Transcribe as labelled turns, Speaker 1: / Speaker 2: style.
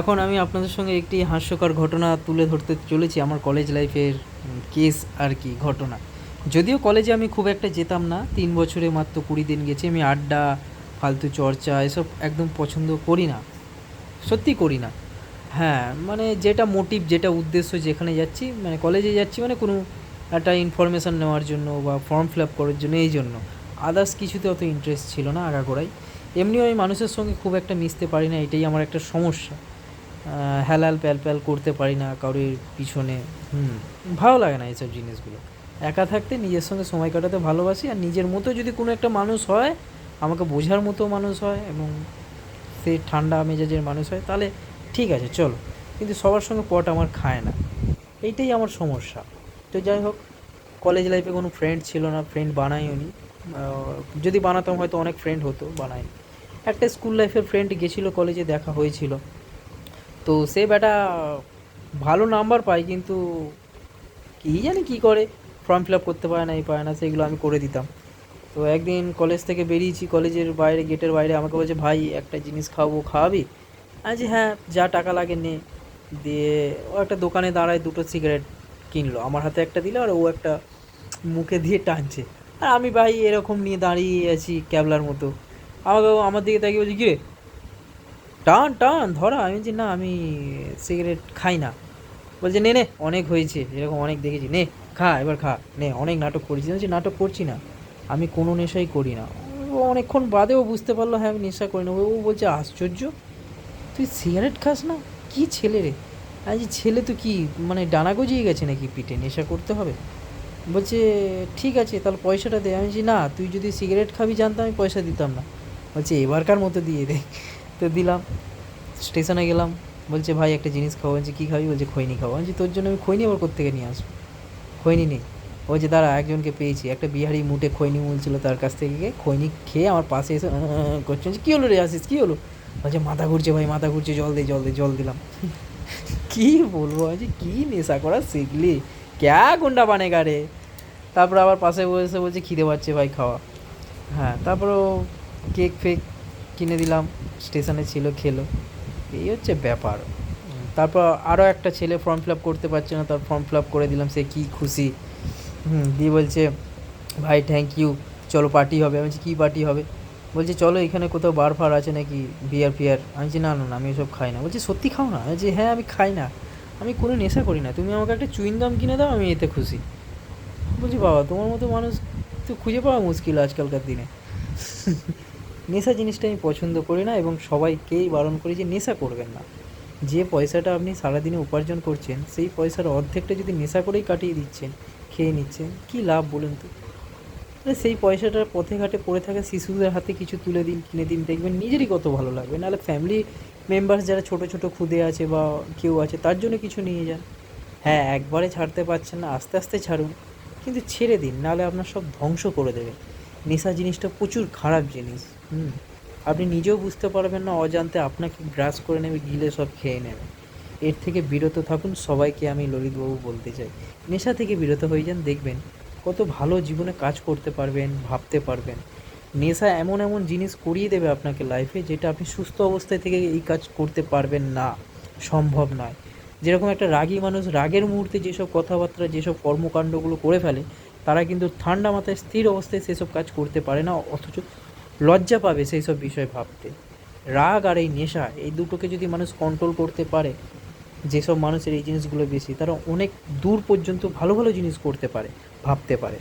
Speaker 1: এখন আমি আপনাদের সঙ্গে একটি হাস্যকর ঘটনা তুলে ধরতে চলেছি আমার কলেজ লাইফের কেস আর কি, ঘটনা। যদিও কলেজে আমি খুব একটা যেতাম না, তিন বছরে মাত্র কুড়ি দিন গেছি, আমি আড্ডা, ফালতু চর্চা এসব একদম পছন্দ করি না। সত্যি করি না। হ্যাঁ মানে যেটা মোটিভ যেটা উদ্দেশ্য যেখানে যাচ্ছি মানে কলেজে যাচ্ছি মানে কোনো একটা ইনফরমেশান নেওয়ার জন্য বা ফর্ম ফিল আপ করার জন্য, এই জন্য। আদার্স কিছুতে অত ইন্টারেস্ট ছিল না আগাগোড়াই। এমনিও আমি মানুষের সঙ্গে খুব একটা মিশতে পারি না, এটাই আমার একটা সমস্যা। আহ, হ্যালাল প্যাল প্যাল করতে পারি না কারোর পিছনে। হুম। ভালো লাগে না এইসব জিনিসগুলো। একা থাকতে নিজের সঙ্গে সময় কাটাতে ভালোবাসি আর নিজের মতো যদি কোনো একটা মানুষ হয় আমাকে বোঝার মতো মানুষ হয় এবং সে ঠান্ডা মেজাজের মানুষ হয় তাহলে ঠিক আছে চলো। কিন্তু সবার সঙ্গে পট আমার খায় না। এইটাই আমার সমস্যা। তো যাই হোক কলেজ লাইফে কোনো ফ্রেন্ড ছিল না ফ্রেন্ড বানাইও নি। যদি বানাতাম হয়তো অনেক ফ্রেন্ড হতো বানাইনি। একটা স্কুল লাইফের ফ্রেন্ড গেছিল কলেজে দেখা হয়েছিল। তো সে বেটা ভালো নাম্বার পায় কিন্তু কী জানি কী করে ফর্ম ফিল আপ করতে পারে না এই পারে না সেগুলো আমি করে দিতাম। তো একদিন কলেজ থেকে বেরিয়েছি কলেজের বাইরে গেটের বাইরে আমাকে বলছে ভাই একটা জিনিস খাওয়াবো খাওয়াবি? বলছি, হ্যাঁ যা টাকা লাগে নে। দিয়ে ও একটা দোকানে দাঁড়ায় দুটো সিগারেট কিনলো। আমার হাতে একটা দিল আর ও একটা মুখে দিয়ে টানছে। আর আমি ভাই এরকম নিয়ে দাঁড়িয়ে আছি ক্যাবলার মতো। আমাকে আমার দিকে তাকিয়ে বলছি কিরে টান টান ধরা আমি বলছি না আমি সিগারেট খাই না। বলছে নে নে অনেক হয়েছে এরকম অনেক দেখেছি নে খা এবার খা নে অনেক নাটক করেছি। বলছি নাটক করছি না আমি কোনো নেশাই করি না। ও অনেকক্ষণ বাদেও বুঝতে পারল হ্যাঁ আমি নেশা করি না। ও বলছে আশ্চর্য তুই সিগারেট খাস না? কি ছেলে রে? বলছি, ছেলে তো কি মানে ডানা গজিয়ে গেছে নাকি পিঠে নেশা করতে হবে? বলছে ঠিক আছে তাহলে পয়সাটা দে। আমি বলছি না তুই যদি সিগারেট খাবি জানতাম আমি পয়সা দিতাম না। বলছে এবারকার মতো দিয়ে দে। তো দিলাম স্টেশনে গেলাম বলছে ভাই একটা জিনিস খাব বলছে কী খাবি? বলছে খৈনি খাব। বলছি তোর জন্য আমি খৈনি আবার কোথেকে নিয়ে আসব? খৈনি নেই। ওই যে দাঁড়া একজনকে পেয়েছি একটা বিহারি মুটে খৈনি মুলছিল তার কাছ থেকে গিয়ে খৈনি খেয়ে আমার পাশে এসে করছে। বলছে, কী হলো রে আসিস কী হলো? বলছে মাথা ঘুরছে ভাই মাথা ঘুরছে জল দে জল দে জল দিলাম। কী বলব আজ কী নেশা করা শিখলি? ক্যা গুন্ডা বানে রে? তারপর আবার পাশে বসে বলছে খিদে পাচ্ছে ভাই খাওয়া। হ্যাঁ তারপর ও কেক ফেক কিনে দিলাম, স্টেশনে ছিল, খেলো। এই হচ্ছে ব্যাপার। তারপর আরও একটা ছেলে ফর্ম ফিল আপ করতে পারছে না, তার ফর্ম ফিল আপ করে দিলাম, সে কী খুশি? হুম, দিয়ে বলছে, ভাই থ্যাংক ইউ চলো পার্টি হবে। আমি বলছি, কী পার্টি হবে? বলছে, চলো, এখানে কোথাও বার ফার আছে নাকি বিয়ার ফিয়ার? আমি বলছি, না না না, আমি এসব খাই না। বলছি, সত্যি খাও না? বলছি হ্যাঁ আমি খাই না। আমি কোনো নেশা করি না। তুমি আমাকে একটা চুইংগাম কিনে দাও, আমি এতে খুশি। বলছি, বাবা, তোমার মতো মানুষ তো খুঁজে পাওয়া মুশকিল আজকালকার দিনে। নেশা জিনিসটা আমি পছন্দ করি না এবং সবাইকেই বারণ করি যে নেশা করবেন না। যে পয়সাটা আপনি সারাদিনে উপার্জন করছেন, সেই পয়সার অর্ধেকটা যদি নেশা করেই কাটিয়ে দিচ্ছেন, খেয়ে নিচ্ছেন, কী লাভ বলুন তো? সেই পয়সাটা পথে ঘাটে পড়ে থাকা শিশুদের হাতে কিছু তুলে দিন, কিনে দিন, দেখবেন নিজেরই কত ভালো লাগবে। নাহলে ফ্যামিলি মেম্বার্স যারা ছোটো ছোটো খুদে আছে বা কেউ আছে, তার জন্য কিছু নিয়ে যান। হ্যাঁ একবারে ছাড়তে পারছেন না, আস্তে আস্তে ছাড়ুন। কিন্তু ছেড়ে দিন, নাহলে আপনার সব ধ্বংস করে দেবে। নেশা জিনিসটা প্রচুর খারাপ জিনিস, হুম। আপনি নিজেও বুঝতে পারবেন না, অজান্তে আপনাকে গ্রাস করে নেবে, গিলে সব খেয়ে নেবে। এর থেকে বিরত থাকুন, সবাইকে আমি ললিতবাবু বলতে চাই। নেশা থেকে বিরত হয়ে যান, দেখবেন কত ভালো জীবনে কাজ করতে পারবেন, ভাবতে পারবেন। নেশা এমন এমন জিনিস করিয়ে দেবে আপনাকে লাইফে যেটা আপনি সুস্থ অবস্থায় থেকে এই কাজ করতে পারবেন না, সম্ভব নয়। যেরকম একটা রাগী মানুষ, রাগের মুহূর্তে যেসব কথাবার্তা, যেসব কর্মকাণ্ডগুলো করে ফেলে তারা কিন্তু ঠান্ডা মাথায় স্থির অবস্থায় সেসব কাজ করতে পারে না, অথচ লজ্জা পাবে সেই সব বিষয় ভাবতে। রাগ আর এই নেশা, এই দুটোকে যদি মানুষ কন্ট্রোল করতে পারে, যেসব মানুষের এই জিনিসগুলো বেশি, তারা অনেক দূর পর্যন্ত ভালো ভালো জিনিস করতে পারে, ভাবতে পারে।